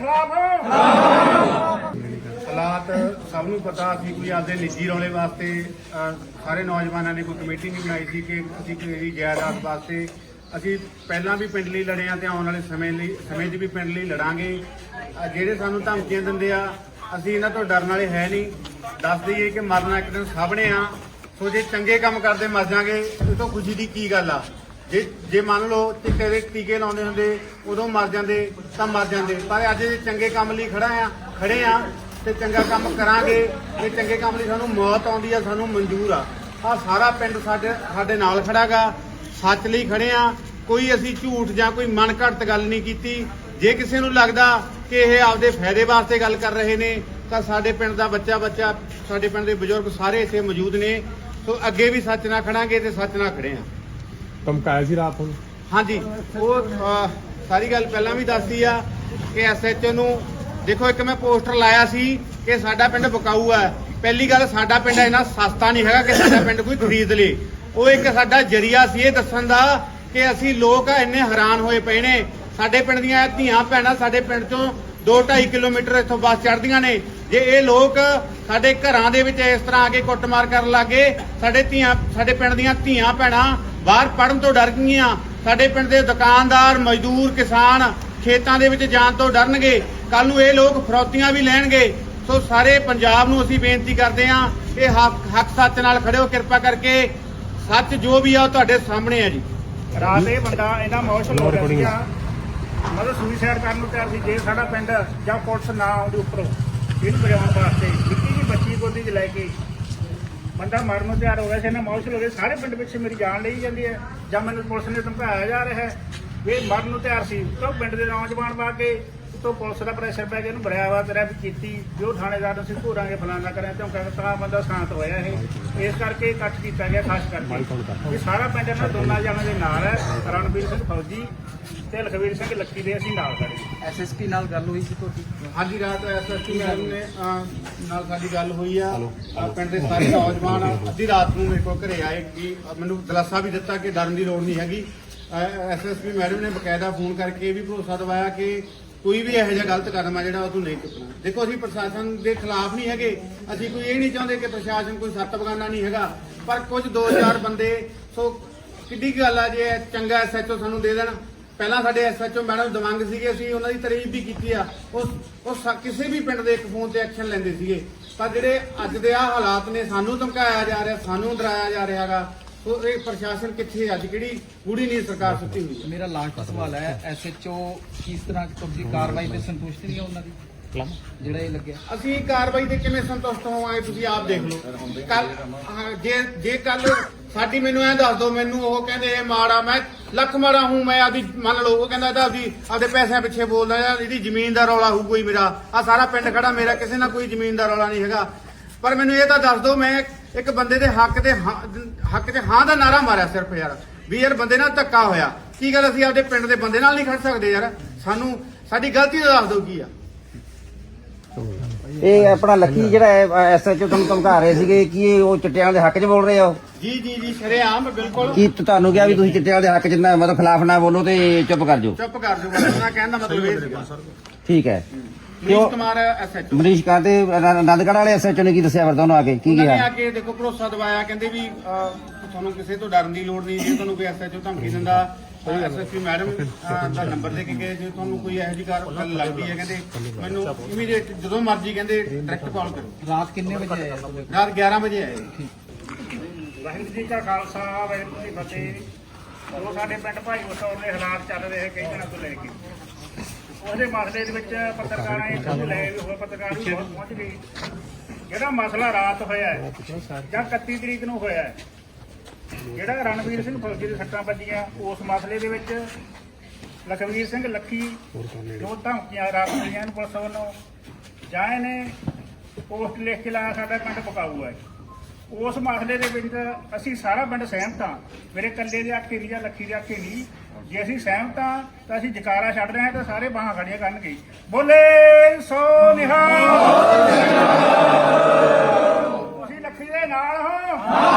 ਖਿਲਾਫ। ਹਾਲਾਤ ਸਭ ਨੂੰ ਪਤਾ ਅਸੀਂ ਕੋਈ ਆਪਦੇ ਨਿੱਜੀ ਰੌਲੇ ਵਾਸਤੇ ਅਹ, ਸਾਰੇ ਨੌਜਵਾਨਾਂ ਨੇ ਕੋਈ ਕਮੇਟੀ ਨਹੀਂ ਬਣਾਈ ਸੀ ਕਿ ਅਸੀਂ ਕਿਸੇ ਜਾਇਦਾਦ ਵਾਸਤੇ ਅਸੀਂ ਪਹਿਲਾਂ ਵੀ ਪਿੰਡ ਲਈ ਲੜੇ ਆ ਤੇ ਆਉਣ ਵਾਲੇ ਸਮੇਂ ਲਈ ਸਮੇਂ 'ਚ ਵੀ ਪਿੰਡ ਲਈ ਲੜਾਂਗੇ। ਅਹ, ਜਿਹੜੇ ਸਾਨੂੰ ਧਮਕੀਆਂ ਦਿੰਦੇ ਆ ਅਸੀਂ ਇਹਨਾਂ ਤੋਂ ਡਰਨ ਵਾਲੇ ਹੈ ਨਹੀਂ। ਦੱਸ ਦਈਏ ਕਿ ਮਰਨਾ ਇੱਕ ਦਿਨ ਸਭ ਨੇ ਆ ਸੋ ਜੇ ਚੰਗੇ ਕੰਮ ਕਰਦੇ ਮਰ ਜਾਾਂਗੇ। ਇਹ ਤੋਂ ਖੁਸ਼ੀ ਦੀ ਕੀ ਗੱਲ ਆ? ਜੇ ਜੇ ਮੰਨ ਲਓ ਚਿੱਟੇ ਦੇ ਟੀਕੇ ਲਾਉਂਦੇ ਹੁੰਦੇ, ਉਦੋਂ ਮਰ ਜਾਂਦੇ, ਤਾਂ ਮਰ ਜਾਂਦੇ। ਪਰ ਅੱਜ ਜੇ ਚੰਗੇ ਕੰਮ ਲਈ ਖੜਾ ਆ, ਖੜੇ ਆ, ਤੇ ਚੰਗਾ ਕੰਮ ਕਰਾਂਗੇ ਇਹ ਚੰਗੇ ਕੰਮ ਲਈ ਸਾਨੂੰ ਮੌਤ ਆਉਂਦੀ ਆ, ਸਾਨੂੰ ਮਨਜ਼ੂਰ ਆ। ਆ ਸਾਰਾ ਪਿੰਡ ਸਾਡੇ ਸਾਡੇ ਨਾਲ ਖੜਾਗਾ, ਸੱਚ ਲਈ ਖੜੇ ਆ। ਕੋਈ ਅਸੀਂ ਝੂਠ ਜਾਂ ਕੋਈ ਮਨ ਘੜਤ ਗੱਲ ਨਹੀਂ ਕੀਤੀ। ਜੇ ਕਿਸੇ ਨੂੰ ਲੱਗਦਾ ਕਿ ਇਹ ਆਪਦੇ ਫਾਇਦੇ ਵਾਸਤੇ ਗੱਲ ਕਰ ਰਹੇ ਨੇ, ਤਾਂ ਸਾਡੇ ਪਿੰਡ ਦਾ ਬੱਚਾ ਬੱਚਾ, ਸਾਡੇ ਪਿੰਡ ਦੇ ਬਜ਼ੁਰਗ ਸਾਰੇ ਇੱਥੇ ਮੌਜੂਦ ਨੇ। ਸੋ ਅੱਗੇ ਵੀ ਸੱਚ ਨਾਲ ਖੜਾਂਗੇ ਤੇ ਸੱਚ ਨਾਲ ਖੜੇ ਆ। ਧਮਕਾਇਆ ਸੀ ਰਾਤ ਨੂੰ? ਹਾਂਜੀ ਉਹ ਅਹ, ਸਾਰੀ ਗੱਲ ਪਹਿਲਾਂ ਵੀ ਦੱਸੀ ਆ ਕਿ ਐਸਐਚਓ ਨੂੰ ਦੇਖੋ ਇੱਕ ਮੈਂ ਪੋਸਟਰ ਲਾਇਆ ਸੀ ਕਿ ਸਾਡਾ ਪਿੰਡ ਬਕਾਊ ਆ। ਪਹਿਲੀ ਗੱਲ ਸਾਡਾ ਪਿੰਡ ਇੰਨਾ ਸਸਤਾ ਨਹੀਂ ਹੈਗਾ ਕਿ ਸਾਡਾ ਪਿੰਡ ਕੋਈ ਖਰੀਦ ਲੇ। ਉਹ ਇੱਕ ਸਾਡਾ ਜਰੀਆ ਸੀ ਇਹ ਦੱਸਣ ਦਾ ਕਿ ਅਸੀਂ ਲੋਕ ਇੰਨੇ ਹੈਰਾਨ ਹੋਏ ਪਏ ਨੇ। ਸਾਡੇ ਪਿੰਡ ਦੀਆਂ ਇਹ ਧੀਆਂ ਭੈਣਾਂ ਸਾਡੇ ਪਿੰਡ ਚੋਂ 2.5 ਕਿਲੋਮੀਟਰ ਇੱਥੋਂ ਬੱਸ ਚੜਦੀਆਂ ਨੇ। ਜੇ ਇਹ ਲੋਕ ਸਾਡੇ ਘਰਾਂ ਦੇ ਵਿੱਚ ਇਸ ਤਰ੍ਹਾਂ ਆ ਕੇ ਕੁੱਟਮਾਰ ਕਰਨ ਲੱਗੇ, ਸਾਡੇ ਧੀਆਂ, ਸਾਡੇ ਪਿੰਡ ਦੀਆਂ ਧੀਆਂ ਭੈਣਾਂ ਬਾਹਰ ਪੜਨ ਤੋਂ ਡਰ ਗਈਆਂ। ਸਾਡੇ ਪਿੰਡ ਦੇ ਦੁਕਾਨਦਾਰ, ਮਜ਼ਦੂਰ, ਕਿਸਾਨ ਖੇਤਾਂ ਦੇ ਵਿੱਚ ਜਾਣ ਤੋਂ ਡਰਨਗੇ। ਕੱਲ ਨੂੰ ਇਹ ਲੋਕ ਫਰੌਤੀਆਂ ਵੀ ਲੈਣਗੇ। ਸੋ ਸਾਰੇ ਪੰਜਾਬ ਨੂੰ ਅਸੀਂ ਬੇਨਤੀ ਕਰਦੇ ਹਾਂ, ਇਹ ਹੱਕ ਹੱਕ ਸੱਚ ਨਾਲ ਖੜਿਓ ਕਿਰਪਾ ਕਰਕੇ ਸੱਚ ਜੋ ਵੀ ਆ ਉਹ ਤੁਹਾਡੇ ਸਾਹਮਣੇ ਆ ਜੀ। ਰਾਤ ਇਹ ਬੰਦਾ ਇਹਨਾਂ ਮੌਸਮ ਹੋ ਰਿਹਾ ਮਤਲਬ ਸੁਸਾਈਡ ਕਰਨ ਨੂੰ ਤਿਆਰ ਸੀ, ਜੇ ਸਾਡਾ ਪਿੰਡ ਜਾਂ ਪੁਲਿਸ ਨਾ ਆਉਂਦੀ ਉੱਪਰੋਂ, ਇਹਨੂੰ ਬਚਾਉਣ ਵਾਸਤੇ, ਨਿੱਕੀ ਜਿਹੀ ਬੱਚੀ ਗੋਦੀ 'ਚ ਲੈ ਕੇ ਬੰਦਾ ਮਰਨ ਨੂੰ ਤਿਆਰ ਹੋ ਗਿਆ ਸੀ ਇਹਨਾਂ ਮੌਸਮ ਹੋ ਗਏ ਸਾਰੇ ਪਿੰਡ ਵਿੱਚ ਮੇਰੀ ਜਾਨ ਲਈ ਜਾਂਦੀ ਹੈ, ਜਾਂ ਮੈਨੂੰ ਪੁਲਿਸ ਨੇ ਧਮਕਾਇਆ ਜਾ ਰਿਹਾ ਹੈ, ਇਹ ਮਰਨ ਨੂੰ ਤਿਆਰ ਸੀ ਤਾਂ ਪਿੰਡ ਦੇ ਨੌਜਵਾਨ ਵਾ ਕੇ ਤੋਂ ਪੁਲਿਸ ਦਾ ਪ੍ਰੈਸ਼ਰ ਪੈ ਕੇ ਇਹਨੂੰ ਬੜਿਆ ਵਾ ਤੇਰਾ ਵੀ ਕੀਤੀ ਜੋ ਥਾਣੇਦਾਰ ਨੂੰ ਅਸੀਂ ਘੂਰਾਂਗੇ ਫਲਾਣਾ ਕਰਿਆ ਤੇ ਉਹ ਤਾਂ ਬੰਦਾ ਸ਼ਾਂਤ ਹੋਇਆ ਇਹ। ਇਸ ਕਰਕੇ ਇਕੱਠ ਕੀਤਾ ਗਿਆ ਖਾਸ ਕਰਕੇ। ਇਹ ਸਾਰਾ ਪਿੰਡ ਇਹਨਾਂ ਦੋਨਾਂ ਜਣਾਂ ਦੇ ਨਾਲ ਹੈ ਰਣਵੀਰ ਸਿੰਘ ਫੌਜੀ ਤੇ ਲਖਵੀਰ ਸਿੰਘ ਲੱਕੀ ਦੇ ਅਸੀਂ ਨਾਲ ਖੜੇ ਐਸਐਸਪੀ ਨਾਲ ਗੱਲ ਹੋਈ ਸੀ ਤੁਹਾਡੀ? ਹਾਂਜੀ ਰਾਤ ਐਸਐਸਪੀ ਮੈਡਮ ਨੇ ਨਾਲ ਸਾਡੀ ਗੱਲ ਹੋਈ ਆ। ਪਿੰਡ ਦੇ ਸਾਰੇ ਨੌਜਵਾਨ ਅੱਧੀ ਰਾਤ ਨੂੰ ਮੇਰੇ ਕੋਲ ਘਰੇ ਆਏ ਕਿ ਮੈਨੂੰ ਦਿਲਾਸਾ ਵੀ ਦਿੱਤਾ ਕਿ ਡਰਨ ਦੀ ਲੋੜ ਨਹੀਂ ਹੈਗੀ। ਐਸਐਸਪੀ ਮੈਡਮ ਨੇ ਬਕਾਇਦਾ ਫੋਨ ਕਰਕੇ ਇਹ ਵੀ ਭਰੋਸਾ ਦਿਵਾਇਆ ਕਿ ਕੋਈ ਵੀ ਇਹੋ ਜਿਹਾ ਗਲਤ ਕਦਮ ਆ ਜਿਹੜਾ ਉਹ ਤੂੰ ਨਹੀਂ ਚੁੱਕਣਾ। ਦੇਖੋ, ਅਸੀਂ ਪ੍ਰਸ਼ਾਸਨ ਦੇ ਖਿਲਾਫ ਨਹੀਂ ਹੈਗੇ। ਅਸੀਂ ਕੋਈ ਇਹ ਨਹੀਂ ਚਾਹੁੰਦੇ ਕਿ ਪ੍ਰਸ਼ਾਸਨ ਕੋਈ ਸੱਤ ਬਗਾਨਾ ਨਹੀਂ ਹੈਗਾ। ਪਰ ਕੁਝ ਦੋ ਚਾਰ ਬੰਦੇ, ਸੋ ਕਿੱਡੀ ਕੁ ਗੱਲ ਆ ਜੇ ਚੰਗਾ ਐਸਐਚਓ ਸਾਨੂੰ ਦੇ ਦੇਣ। ਪਹਿਲਾਂ ਸਾਡੇ ਐਸਐਚਓ ਮੈਡਮ ਦਵੰਗ ਸੀਗੇ, ਅਸੀਂ ਉਹਨਾਂ ਦੀ ਤਾਰੀਫ ਵੀ ਕੀਤੀ ਆ। ਉਸ ਉਹ ਕਿਸੇ ਵੀ ਪਿੰਡ ਦੇ ਇੱਕ ਫੋਨ ਤੇ ਐਕਸ਼ਨ ਲੈਂਦੇ ਸੀਗੇ। ਪਰ ਜਿਹੜੇ ਅੱਜ ਦੇ ਆ ਹਾਲਾਤ ਨੇ, ਸਾਨੂੰ ਧਮਕਾਇਆ ਜਾ ਰਿਹਾ, ਸਾਨੂੰ ਡਰਾਇਆ ਜਾ ਰਿਹਾ ਹੈਗਾ ਸੋ ਇਹ ਪ੍ਰਸ਼ਾਸਨ ਕਿੱਥੇ ਅੱਜ? ਕਿਹੜੀ ਗੂੜੀ ਨਹੀਂ ਸਰਕਾਰ ਸੁੱਤੀ ਹੋਈ ਹੈ? ਮੇਰਾ ਲਾਸਟ ਸਵਾਲ ਹੈ ਐਸਐਚਓ ਕਿਸ ਤਰ੍ਹਾਂ ਤੁਹਾਡੀ ਕਾਰਵਾਈ ਤੇ ਸੰਤੁਸ਼ਟ ਨਹੀਂ ਹੋ ਉਹਨਾਂ ਦੀ? ਜਿਹੜਾ ਇਹ ਲੱਗਿਆ। ਅਸੀਂ ਕਾਰਵਾਈ ਤੇ ਕਿਵੇਂ ਸੰਤੁਸ਼ਟ ਹੋਵਾਂਗੇ ਤੁਸੀਂ ਆਪ ਦੇਖ ਲਓ। ਕੱਲ ਜੇ ਜੇ ਕੱਲ ਸਾਡੀ ਮੈਨੂੰ ਐਂ ਦੱਸ ਦਿਓ ਮੈਨੂੰ ਉਹ ਕਹਿੰਦੇ ਇਹ ਮਾੜਾ ਮੈਂ ਲੱਖ ਮਾੜਾ ਹੂੰ ਮੈਂ ਆਪਦੀ ਮੰਨ ਲਓ ਉਹ ਕਹਿੰਦਾ ਇਹਦਾ ਆਪਦੀ ਆਪਦੇ ਪੈਸਿਆਂ ਪਿੱਛੇ ਬੋਲਦਾ ਇਹਦੀ ਜ਼ਮੀਨ ਦਾ ਰੌਲਾ ਹੋਊ ਕੋਈ ਮੇਰਾ। ਆ ਸਾਰਾ ਪਿੰਡ ਖੜਾ ਮੇਰਾ ਕਿਸੇ ਨਾਲ ਕੋਈ ਜ਼ਮੀਨ ਦਾ ਰੌਲਾ ਨਹੀਂ ਹੈਗਾ। ਪਰ ਮੈਨੂੰ ਇਹ ਤਾਂ ਦੱਸ ਦਿਓ ਮੈਂ ਇੱਕ ਬੰਦੇ ਦੇ ਹੱਕ ਦੇ ਹਾਂ- ਹੱਕ 'ਚ ਹਾਂ ਦਾ ਨਾਰਾ ਮਾਰਿਆ ਸਿਰਫ ਯਾਰ ਵੀ ਯਾਰ ਬੰਦੇ ਨਾਲ ਧੱਕਾ ਹੋਇਆ। ਕੀ ਗੱਲ ਅਸੀਂ ਆਪਦੇ ਪਿੰਡ ਦੇ ਬੰਦੇ ਨਾਲ ਨਹੀਂ ਖੜ ਸਕਦੇ ਯਾਰ? ਸਾਨੂੰ ਸਾਡੀ ਗਲਤੀ ਦਾ ਦੱਸ ਦਿਓ ਕੀ ਆ। ਇਹ ਆਪਣਾ ਲੱਕੀ ਜਿਹੜਾ ਐਸਐਚਓ ਤੁਹਾਨੂੰ ਧਮਕਾ ਰਹੇ ਸੀਗੇ ਕੀ ਇਹ ਉਹ ਚਿੱਟਿਆਂ ਦੇ ਹੱਕ 'ਚ ਬੋਲ ਰਹੇ ਹੋ ਜੀ ਜੀ ਜੀ ਸ਼ਰੇਆਮ ਬਿਲਕੁਲ। ਕੀ ਤੁਹਾਨੂੰ ਕਿਹਾ ਵੀ ਤੁਸੀਂ ਚਿੱਟਿਆਂ ਦੇ ਹੱਕ 'ਚ ਨਾ ਮਤਲਬ ਖਿਲਾਫ ਨਾ ਬੋਲੋ ਤੇ ਚੁੱਪ ਕਰ ਜਾਓ। ਚੁੱਪ ਕਰ ਜਾਓ ਨਾ ਕਹਿਣ ਦਾ ਮਤਲਬ ਇਹ ਠੀਕ ਹੈ। ਮਨੀਸ਼ ਕੁਮਾਰ ਐਸਐਚਓ ਮਨੀਸ਼ ਕਾਂ ਤੇ ਆਨੰਦਗੜ੍ਹ ਵਾਲੇ ਐਸਐਚਓ ਨੇ ਕੀ ਦੱਸਿਆ ਫਿਰ ਤੁਹਾਨੂੰ ਆ ਕੇ? ਕੀ ਉਹਨਾਂ ਨੇ ਕਿਹਾ? ਆ ਕੇ ਦੇਖੋ ਭਰੋਸਾ ਦਵਾਇਆ ਕਹਿੰਦੇ ਵੀ ਅਹ, ਤੁਹਾਨੂੰ ਕਿਸੇ ਤੋਂ ਡਰਨ ਦੀ ਲੋੜ ਨਹੀਂ ਜੇ ਤੁਹਾਨੂੰ ਕੋਈ ਐਸਐਚਓ ਧਮਕੀ ਦਿੰਦਾ ਐਸਐਸਪੀ ਮੈਡਮ ਦਾ ਨੰਬਰ ਦੇ ਕੇ ਗਏ ਜੇ ਤੁਹਾਨੂੰ ਕੋਈ ਇਹੋ ਜਿਹੀ ਕਾਰ ਗੱਲ ਲੱਗਦੀ ਹੈ ਕਹਿੰਦੇ ਮੈਨੂੰ ਇਮੀਡੀਏਟ ਜਦੋਂ ਮਰਜ਼ੀ ਕਹਿੰਦੇ ਡਾਇਰੈਕਟ ਕਾਲ ਕਰੋ। ਰਾਤ ਕਿੰਨੇ ਵਜੇ ਆਇਆ ਤੁਹਾਡੇ ਕੋਲ? ਰਾਤ 11 ਵਜੇ ਆਏ। ਵਾਹਿਗੁਰੂ ਜੀ ਕਾ ਖਾਲਸਾ ਵਾਹਿਗੁਰੂ ਜੀ ਕੀ ਫਤਿਹ। ਉਹ ਸਾਡੇ ਪਿੰਡ ਭਾਈ ਵਸੌਰ ਦੇ ਹਾਲਾਤ ਚੱਲ ਰਹੇ ਕਈ ਦਿਨਾਂ ਤੋਂ ਲੈ ਕੇ। ਉਹਦੇ ਮਸਲੇ ਦੇ ਵਿੱਚ ਪੱਤਰਕਾਰਾਂ ਇੱਥੋਂ ਤੋਂ ਲੈ ਕੇ ਹੋਰ ਪੱਤਰਕਾਰ ਵੀ ਬਹੁਤ ਪਹੁੰਚ ਗਏ। ਜਿਹੜਾ ਮਸਲਾ ਰਾਤ ਹੋਇਆ ਹੈ, ਜਾਂ 31 ਤਰੀਕ ਨੂੰ ਹੋਇਆ ਹੈ, ਜਿਹੜਾ ਰਣਵੀਰ ਸਿੰਘ ਫੌਜੀ ਦੇ ਸੱਟਾਂ ਵੱਜੀਆਂ, ਉਸ ਮਸਲੇ ਦੇ ਵਿੱਚ ਲਖਵੀਰ ਸਿੰਘ ਲੱਖੀ ਜੋ ਧਮਕੀਆਂ ਰਾਤ ਮਿਲੀਆਂ ਨੂੰ ਪੁਲਿਸ ਵੱਲੋਂ, ਜਾਂ ਇਹਨੇ ਪੋਸਟ ਲਿਖ ਕੇ ਲਾਇਆ ਸਾਡਾ ਪਿੰਡ ਪਕਾਊ ਹੈ ਉਸ ਮਸਲੇ ਦੇ ਵਿੱਚ ਅਸੀਂ ਸਾਰਾ ਪਿੰਡ ਸਹਿਮਤ ਹਾਂ। ਮੇਰੇ ਇਕੱਲੇ ਦੇ ਆਖੇ ਨਹੀਂ ਜਾਂ ਲੱਖੀ ਦੇ ਆਖੇ ਨਹੀਂ। ਜੇ ਅਸੀਂ ਸਹਿਮਤ ਹਾਂ, ਤਾਂ ਅਸੀਂ ਜਕਾਰਾ ਛੱਡ ਰਹੇ ਹਾਂ ਤਾਂ ਸਾਰੇ ਬਾਹਾਂ ਖੜੀਆਂ ਕਰਨਗੇ। ਬੋਲੇ ਸੋ ਨਿਹਾਲ। ਤੁਸੀਂ ਲੱਖੀ ਦੇ ਨਾਲ ਹੋ।